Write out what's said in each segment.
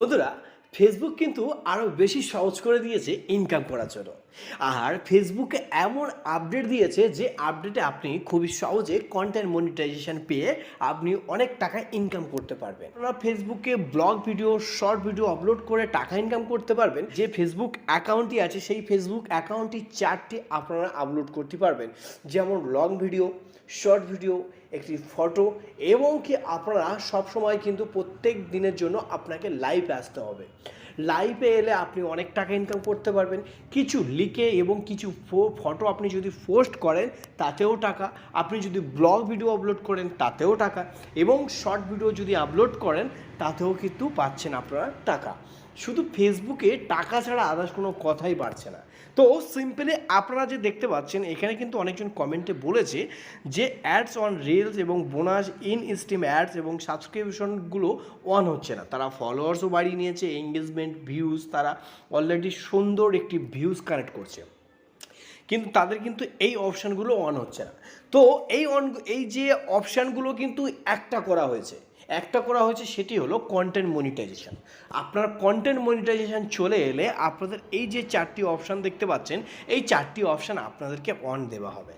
বন্ধুরা ফেসবুক কিন্তু আরও বেশি সহজ করে দিয়েছে ইনকাম করার জন্য। আর ফেসবুকে এমন আপডেট দিয়েছে যে আপডেটে আপনি খুবই সহজে কন্টেন্ট মনিটাইজেশন পেয়ে আপনি অনেক টাকা ইনকাম করতে পারবেন। আপনারা ফেসবুকে vlog video short video upload করে টাকা ইনকাম করতে পারবেন। যে ফেসবুক অ্যাকাউন্টটি আছে, সেই ফেসবুক অ্যাকাউন্টটি চারটি আপনারা আপলোড করতে পারবেন। যেমন লং ভিডিও শর্ট ভিডিও একটি ফটো এবং কি আপনারা সবসময় কিন্তু প্রত্যেক দিনের জন্য আপনাকে লাইভে আসতে হবে। লাইভে এলে আপনি অনেক টাকা ইনকাম করতে পারবেন। কিছু লিখে এবং কিছু ফটো আপনি যদি পোস্ট করেন, তাতেও টাকা। আপনি যদি ব্লগ ভিডিও আপলোড করেন, তাতেও টাকা। এবং শর্ট ভিডিও যদি আপলোড করেন, তাতেও কিন্তু পাচ্ছেন আপনারা টাকা। শুধু ফেসবুকে টাকা ছাড়া আদার্স কোনো কথাই বাড়ছে না। তো সিম্পলি আপনারা যে দেখতে পাচ্ছেন, এখানে কিন্তু অনেকজন কমেন্টে বলেছে যে অ্যাডস অন রিলস এবং বোনাস ইন স্টিম অ্যাডস এবং সাবস্ক্রিপশনগুলো অন হচ্ছে না। তারা ফলোয়ার্সও বাড়িয়ে নিয়েছে এঙ্গেজমেন্ট ভিউজ তারা অলরেডি সুন্দর একটি ভিউজ কানেক্ট করছে। কিন্তু তাদের কিন্তু এই অপশানগুলো অন হচ্ছে না। তো এই অন এই যে অপশানগুলো কিন্তু একটা করা হয়েছে। একটা করা হয়েছে সেটি হলো কন্টেন্ট মনিটাইজেশন আপনার কন্টেন্ট মনিটাইজেশন চলে এলে আপনাদের এই যে চারটি অপশান দেখতে পাচ্ছেন এই চারটি অপশান আপনাদেরকে অন দেওয়া হবে।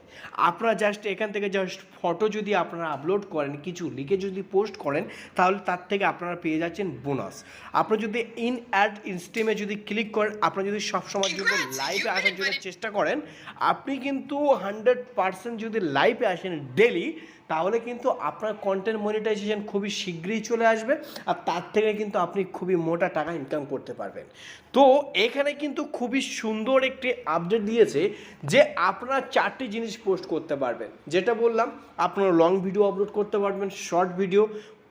আপনারা জাস্ট এখান থেকে জাস্ট ফটো যদি আপনারা আপলোড করেন কিছু লিখে যদি পোস্ট করেন তাহলে তার থেকে আপনারা পেয়ে যাচ্ছেন বোনাস আপনারা যদি ইন অ্যাড ইনস্টিমে যদি ক্লিক করেন আপনারা যদি সবসময়ের জন্য লাইভে আসার জন্য চেষ্টা করেন আপনি কিন্তু হান্ড্রেড পার্সেন্ট যদি লাইভে আসেন ডেলি তাহলে কিন্তু আপনার কন্টেন্ট মনিটাইজেশন খুবই শীঘ্রই চলে আসবে আর তার থেকে কিন্তু আপনি খুবই মোটা টাকা ইনকাম করতে পারবেন। তো এখানে কিন্তু খুবই সুন্দর একটি আপডেট দিয়েছে যে আপনারা চারটি জিনিস পোস্ট করতে পারবেন। যেটা বললাম, আপনারা লং ভিডিও আপলোড করতে পারবেন শর্ট ভিডিও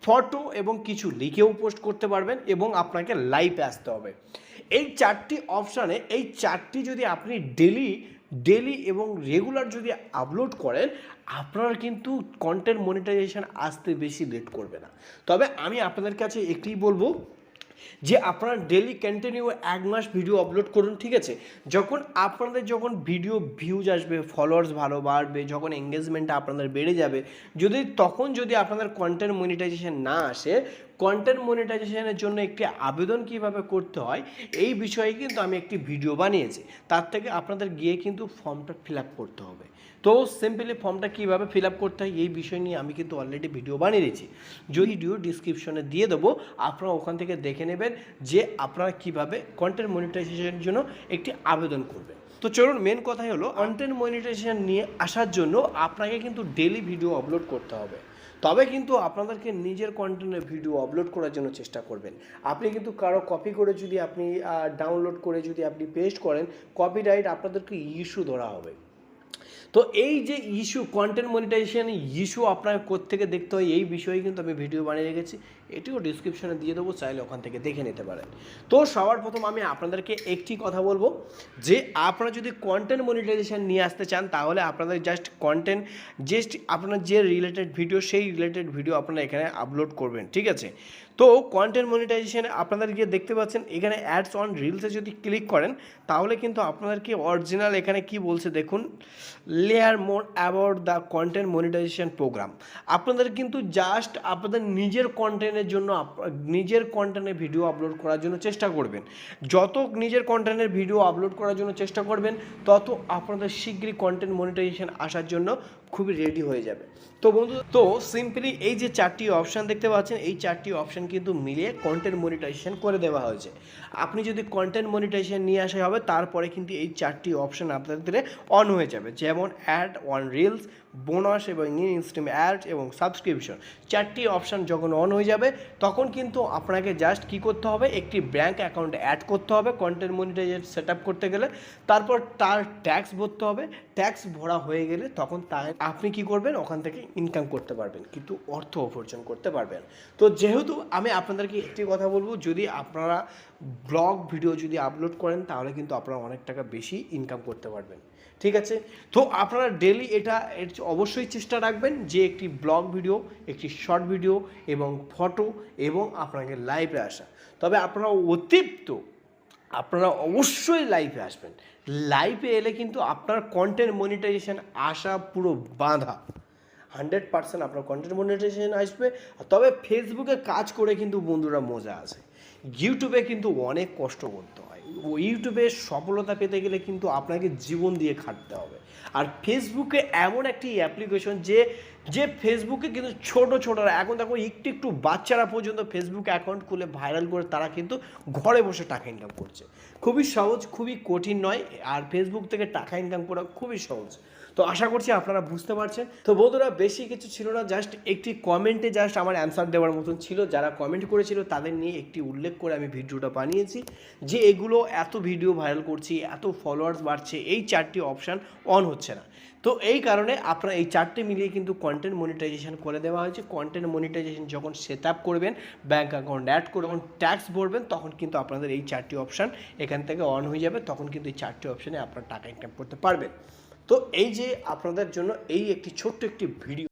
ফটো এবং কিছু লিখেও পোস্ট করতে পারবেন এবং আপনাকে লাইভে আসতে হবে। এই চারটি অপশানে এই চারটি যদি আপনি ডেলি ডেলি এবং রেগুলার যদি আপলোড করেন, আপনার কিন্তু কন্টেন্ট মনিটাইজেশন আসতে বেশি লেট করবে না। তবে আমি আপনাদের কাছে একটিই বলব যে, আপনারা ডেলি কন্টিনিউ এক মাস ভিডিও আপলোড করুন, ঠিক আছে? যখন আপনাদের যখন ভিডিও ভিউজ আসবে ফলোয়ার্স ভালো বাড়বে, যখন এঙ্গেজমেন্টটা আপনাদের বেড়ে যাবে, যদি তখন যদি আপনাদের কন্টেন্ট মনিটাইজেশন না আসে কন্টেন্ট মনিটাইজেশনের জন্য একটি আবেদন কীভাবে করতে হয়, এই বিষয়ে কিন্তু আমি একটি ভিডিও বানিয়েছি। তার থেকে আপনাদের গিয়ে কিন্তু ফর্মটা ফিল আপ করতে হবে। তো সিম্পলি ফর্মটা কীভাবে ফিল আপ করতে হয়, এই বিষয় নিয়ে আমি কিন্তু অলরেডি ভিডিও বানিয়ে দিয়েছি। যদি ভিডিও ডিসক্রিপশনে দিয়ে দেবো, আপনারা ওখান থেকে দেখে নেবেন যে আপনারা কীভাবে কন্টেন্ট মনিটাইজেশনের জন্য একটি আবেদন করবেন। তো চলুন মেন কথাই হলো কন্টেন্ট মনিটাইজেশন নিয়ে আসার জন্য আপনাকে কিন্তু ডেলি ভিডিও আপলোড করতে হবে। তবে কিন্তু আপনাদেরকে নিজের কন্টেন্টের ভিডিও আপলোড করার জন্য চেষ্টা করবেন। আপনি কিন্তু কারও কপি করে যদি আপনি ডাউনলোড করে যদি আপনি পেস্ট করেন কপিরাইট আপনাদেরকে ইস্যু ধরা হবে। তো এই যে ইস্যু কন্টেন্ট মনিটাইজেশন ইস্যু আপনার থেকে দেখতে হয়, এই বিষয়ে কিন্তু আমি ভিডিও বানিয়ে রেখেছি। এটিও ডিসক্রিপশনে দিয়ে দেবো, চাইলে ওখান থেকে দেখে নিতে পারেন। তো সবার প্রথম আমি আপনাদেরকে একটি কথা বলব, যে আপনারা যদি কন্টেন্ট মনিটাইজেশন নিয়ে আসতে চান, তাহলে আপনাদের জাস্ট কন্টেন্ট জাস্ট আপনার যে রিলেটেড ভিডিও সেই রিলেটেড ভিডিও আপনারা এখানে আপলোড করবেন, ঠিক আছে? তো কন্টেন্ট মনিটাইজেশনে আপনাদের গিয়ে দেখতে পাচ্ছেন, এখানে অ্যাডস অন রিলসে যদি ক্লিক করেন, তাহলে কিন্তু আপনাদেরকে অরিজিনাল এখানে কি বলছে দেখুন learn more about the content monetization program আপনাদের কিন্তু জাস্ট আপনাদের নিজের কন্টেন্টের জন্য নিজের কন্টেন্টের ভিডিও আপলোড করার জন্য চেষ্টা করবেন। যত নিজের কন্টেন্টের ভিডিও আপলোড করার জন্য চেষ্টা করবেন, তত আপনাদের শীঘ্রই কন্টেন্ট মনিটাইজেশন আসার জন্য খুবই রেডি হয়ে যাবে। তো বন্ধু, তো সিম্পলি এই যে চারটি অপশান দেখতে পাচ্ছেন, এই চারটি অপশান কিন্তু মিলিয়ে কন্টেন্ট মনিটাইজেশন করে দেওয়া হয়েছে। আপনি যদি কন্টেন্ট মনিটাইজেশন নিয়ে আসা হবে, তারপরে কিন্তু এই চারটি অপশান আপনাদের অন হয়ে যাবে। যেমন অ্যাড অন রিলস বোনাস এবং ইনস্টিম অ্যাড এবং সাবস্ক্রিপশন চারটি অপশান যখন অন হয়ে যাবে, তখন কিন্তু আপনাকে জাস্ট কি করতে হবে? একটি ব্যাঙ্ক অ্যাকাউন্ট অ্যাড করতে হবে কন্টেন্ট মনিটাইজেশন সেট আপ করতে গেলে। তারপর তার ট্যাক্স ভরতে হবে। ট্যাক্স ভরা হয়ে গেলে তখন তা আপনি কি করবেন? ওখান থেকে ইনকাম করতে পারবেন, কিন্তু অর্থ উপার্জন করতে পারবেন। তো যেহেতু আমি আপনাদেরকে একটি কথা বলব, যদি আপনারা ব্লগ ভিডিও যদি আপলোড করেন, তাহলে কিন্তু আপনারা অনেক টাকা বেশি ইনকাম করতে পারবেন। ঠিক আছে? তো আপনারা ডেলি এটা অবশ্যই চেষ্টা রাখবেন যে একটি ব্লগ ভিডিও একটি শর্ট ভিডিও এবং ফটো এবং আপনাকে লাইভে আসা। তবে আপনারা অতিরিক্ত, আপনারা অবশ্যই লাইভে আসবেন। লাইভে এলে কিন্তু আপনার কন্টেন্ট মনিটাইজেশন আসা পুরো বাঁধা। হান্ড্রেড পার্সেন্ট আপনার কন্টেন্ট মনিটাইজেশন আসবে। তবে ফেসবুকে কাজ করে কিন্তু বন্ধুরা মজা আছে। ইউটিউবে কিন্তু অনেক কষ্ট করতে হয়। ইউটিউবে সফলতা পেতে গেলে কিন্তু আপনাকে জীবন দিয়ে খাটতে হবে। আর ফেসবুকে এমন একটি অ্যাপ্লিকেশন যে যে ফেসবুকে কিন্তু ছোট, ছোটরা, এখন দেখো একটু একটু বাচ্চারা পর্যন্ত ফেসবুক অ্যাকাউন্ট খুলে ভাইরাল করে তারা কিন্তু ঘরে বসে টাকা ইনকাম করছে। খুবই সহজ, খুবই কঠিন নয়, আর ফেসবুক থেকে টাকা ইনকাম করা খুবই সহজ। তো আশা করছি আপনারা বুঝতে পারছেন। তো বন্ধুরা, বেশি কিছু ছিল না জাস্ট একটি কমেন্টে জাস্ট আমার অ্যান্সার দেওয়ার মতন ছিল। যারা কমেন্ট করেছিল, তাদের নিয়ে একটি উল্লেখ করে আমি ভিডিওটা বানিয়েছি, যে এগুলো এত ভিডিও ভাইরাল করছি, এত ফলোয়ার্স বাড়ছে, এই চারটি অপশান অন হচ্ছে না। তো এই কারণে আপনার এই চারটে মিলিয়ে কিন্তু কন্টেন্ট মনিটাইজেশন করে দেওয়া হয়েছে। কন্টেন্ট মনিটাইজেশন যখন সেট আপ করবেন ব্যাঙ্ক অ্যাকাউন্ট অ্যাড করবেন ট্যাক্স ভরবেন, তখন কিন্তু আপনাদের এই চারটি অপশান এখান থেকে অন হয়ে যাবে। তখন কিন্তু এই চারটি অপশানে আপনারা টাকা ইনকাম করতে পারবেন। তো এই যে আপনাদের জন্য এই একটি ছোট্ট একটি ভিডিও